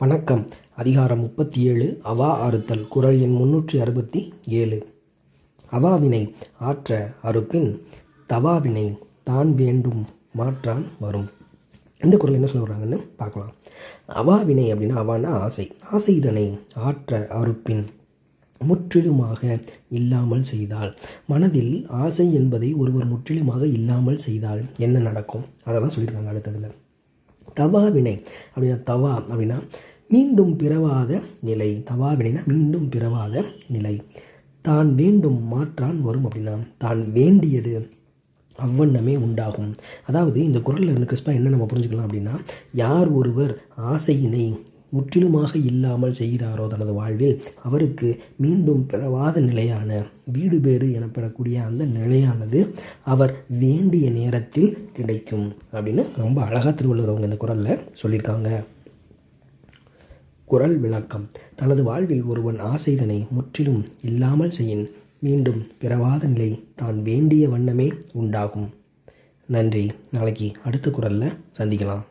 வணக்கம். அதிகாரம் முப்பத்தி ஏழு அவா அறுத்தல் குரல் எண் முன்னூற்றி அறுபத்தி ஏழு. அவாவினை ஆற்ற அறுப்பின் தவாவினை தான் வேண்டும் மாற்றான் வரும். இந்த குரல் என்ன சொல்கிறாங்கன்னு பார்க்கலாம். அவாவினை அப்படின்னா அவான ஆசை. ஆசை இதனை ஆற்ற அறுப்பின் முற்றிலுமாக இல்லாமல் செய்தால் மனதில் ஆசை என்பதை ஒருவர் முற்றிலுமாக இல்லாமல் செய்தால் என்ன நடக்கும்? அதை தான் சொல்லியிருக்காங்க அடுத்ததில். தவா வினை அப்படின்னா தவா அப்படின்னா மீண்டும் பிறவாத நிலை. தவா வினைனா மீண்டும் பிறவாத நிலை. தான் வேண்டும் மாற்றான் வரும் அப்படின்னா தான் வேண்டியது அவ்வண்ணமே உண்டாகும். அதாவது இந்த குரலில் இருந்து கிறிஸ்பா என்ன நம்ம புரிஞ்சுக்கலாம் அப்படின்னா யார் ஒருவர் ஆசையினை முற்றிலுமாக இல்லாமல் செய்கிறாரோ தனது வாழ்வில் அவருக்கு மீண்டும் பிறவாத நிலையான வீடு பேறு எனப்படக்கூடிய அந்த நிலையானது அவர் வேண்டிய நேரத்தில் கிடைக்கும் அப்படின்னு ரொம்ப அழகாக திருவள்ளுவர் அவங்க இந்த குரலில் சொல்லியிருக்காங்க. குரல் விளக்கம். தனது வாழ்வில் ஒருவன் ஆசைதனை முற்றிலும் இல்லாமல் செய்யின் மீண்டும் பிறவாத நிலை தான் வேண்டிய வண்ணமே உண்டாகும். நன்றி. நாளைக்கு அடுத்த குரலில் சந்திக்கலாம்.